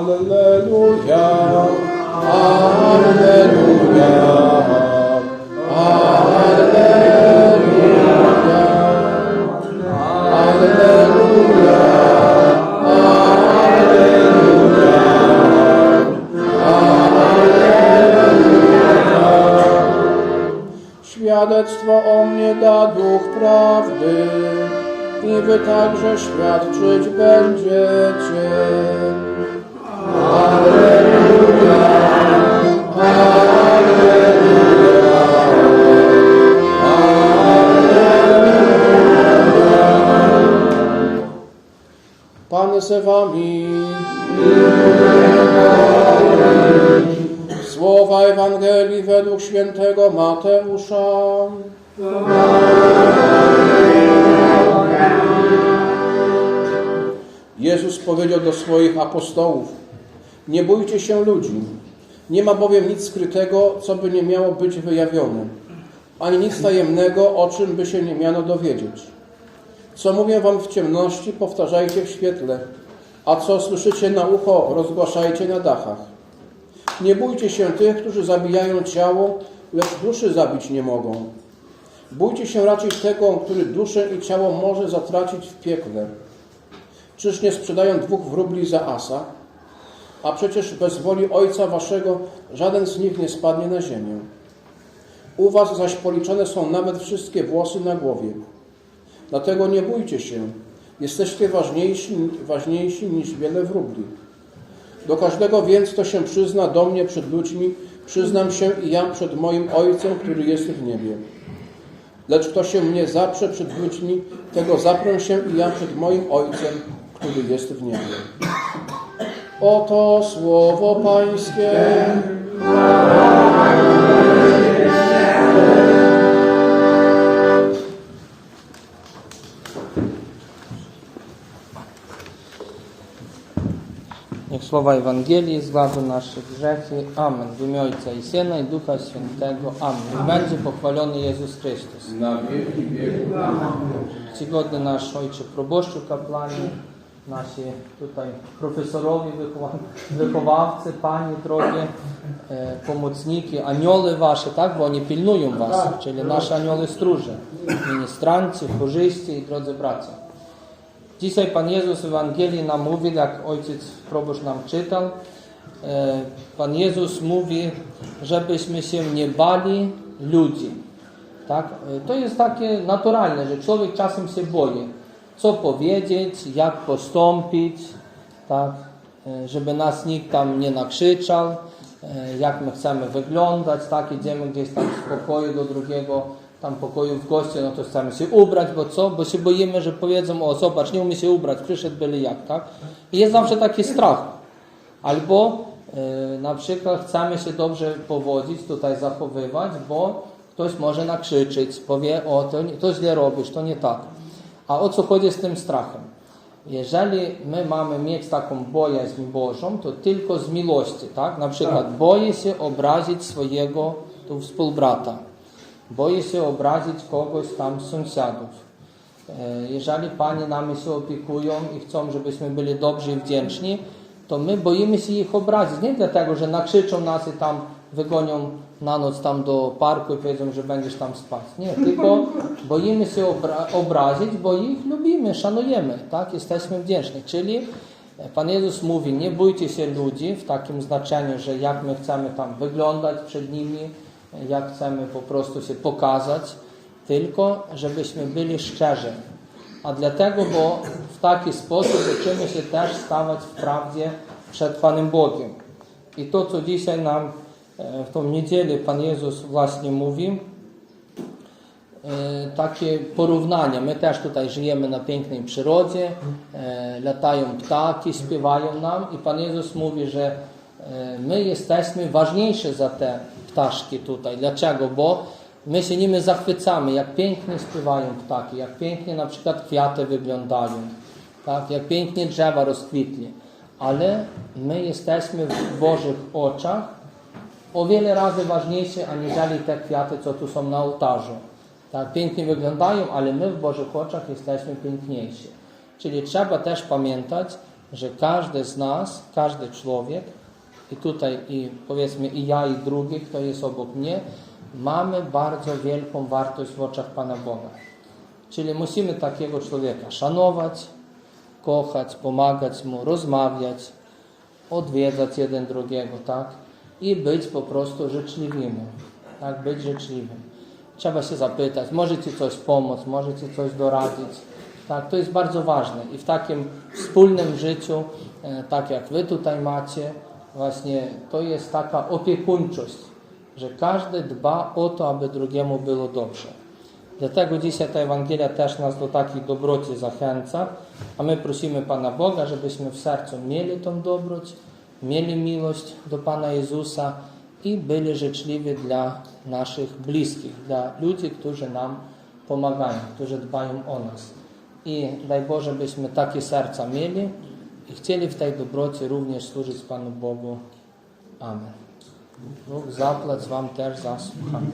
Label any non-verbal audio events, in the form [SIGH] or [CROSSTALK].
Alleluja, Alleluja, Alleluja, Alleluja, Świadectwo o mnie da duch prawdy i wy także świadczyć będziecie. Pan z wami. Słowa Ewangelii według świętego Mateusza. Jezus powiedział do swoich apostołów: Nie bójcie się ludzi. Nie ma bowiem nic skrytego, co by nie miało być wyjawione, ani nic tajemnego, o czym by się nie miano dowiedzieć. Co mówię wam w ciemności, powtarzajcie w świetle, a co słyszycie na ucho, rozgłaszajcie na dachach. Nie bójcie się tych, którzy zabijają ciało, lecz duszy zabić nie mogą. Bójcie się raczej tego, który duszę i ciało może zatracić w piekle. Czyż nie sprzedają dwóch wróbli za asa? A przecież bez woli Ojca Waszego żaden z nich nie spadnie na ziemię. U Was zaś policzone są nawet wszystkie włosy na głowie. Dlatego nie bójcie się, jesteście ważniejsi, ważniejsi niż wiele wróbli. Do każdego więc, kto się przyzna do mnie przed ludźmi, przyznam się i ja przed moim Ojcem, który jest w niebie. Lecz kto się mnie zaprze przed ludźmi, tego zaprę się i ja przed moim Ojcem, który jest w niebie. Oto słowo Pańskie. Niech słowa Ewangelii zgładzą nasze grzechy. Amen. W imię Ojca i Syna i Ducha Świętego. Amen. Niech będzie pochwalony Jezus Chrystus. Na wieki wieków. Czcigodny nasz Ojcze proboszczu kaplani, nasi tutaj profesorowie, wychowa- wychowawcy, Panie drogie, e, pomocniki, anioły Wasze, tak? Bo oni pilnują Was, czyli nasze anioły stróże, ministranci, chórzyści i drodzy bracia. Dzisiaj Pan Jezus w Ewangelii nam mówi, jak Ojciec proboszcz nam czytał, e, Pan Jezus mówi, żebyśmy się nie bali ludzi. Tak? E, To jest takie naturalne, że człowiek czasem się boi, co powiedzieć, jak postąpić, tak? E, żeby nas nikt tam nie nakrzyczał, e, jak my chcemy wyglądać, tak? Idziemy gdzieś tam z pokoju do drugiego tam pokoju w goście, no to chcemy się ubrać, bo co? Bo się boimy, że powiedzą, o zobacz, nie umie się ubrać, przyszedł byle jak, tak? I jest zawsze taki strach. Albo e, na przykład chcemy się dobrze powodzić, tutaj zachowywać, bo ktoś może nakrzyczeć, powie, o to, to źle robisz, to nie tak. A o co chodzi z tym strachem? Jeżeli my mamy mieć taką bojaźń Bożą, to tylko z miłości, tak? Na przykład boję się obrazić swojego tu współbrata, boję się obrazić kogoś tam z sąsiadów. E, Jeżeli Panie nami się opiekują i chcą, żebyśmy byli dobrzy i wdzięczni, to my boimy się ich obrazić. Nie dlatego, że nakrzyczą nas i tam wygonią na noc tam do parku i powiedzą, że będziesz tam spać. Nie, [LAUGHS] tylko boimy się obra obrazić, bo ich lubimy, szanujemy, tak? Jesteśmy wdzięczni. Czyli Pan Jezus mówi, nie bójcie się ludzi w takim znaczeniu, że jak my chcemy tam wyglądać przed nimi, jak chcemy po prostu się pokazać, tylko żebyśmy byli szczerzy. A dlatego, bo w taki sposób uczymy się też stawać w prawdzie przed Panem Bogiem. I to, co dzisiaj nam e, w tą niedzielę Pan Jezus właśnie mówi, e, takie porównania. My też tutaj żyjemy na pięknej przyrodzie, e, latają ptaki, śpiewają nam i Pan Jezus mówi, że my jesteśmy ważniejsi za te ptaszki tutaj. Dlaczego? Bo my się nimi zachwycamy, jak pięknie śpiewają ptaki, jak pięknie na przykład kwiaty wyglądają, tak? jak pięknie drzewa rozkwitli. Ale my jesteśmy w Bożych oczach o wiele razy ważniejsze aniżeli te kwiaty, co tu są na ołtarzu. Tak, pięknie wyglądają, ale my w Bożych oczach jesteśmy piękniejsi. Czyli trzeba też pamiętać, że każdy z nas, każdy człowiek, i tutaj i powiedzmy i ja i drugi, kto jest obok mnie, mamy bardzo wielką wartość w oczach Pana Boga. Czyli musimy takiego człowieka szanować, kochać, pomagać mu, rozmawiać, odwiedzać jeden drugiego, tak? I być po prostu życzliwymi, tak? Być życzliwym. Trzeba się zapytać, może Ci coś pomóc, może Ci coś doradzić, tak? To jest bardzo ważne i w takim wspólnym życiu, e, tak jak Wy tutaj macie, właśnie to jest taka opiekuńczość, że każdy dba o to, aby drugiemu było dobrze. Dlatego dzisiaj ta Ewangelia też nas do takiej dobroci zachęca, a my prosimy Pana Boga, żebyśmy w sercu mieli tą dobroć, mieli miłość do Pana Jezusa i byli życzliwi dla naszych bliskich, dla ludzi, którzy nam pomagają, którzy dbają o nas. I daj Boże, byśmy takie serca mieli i chcieli w tej dobroci również służyć Panu Bogu. Amen. Bóg zapłać Wam też za słuchanie.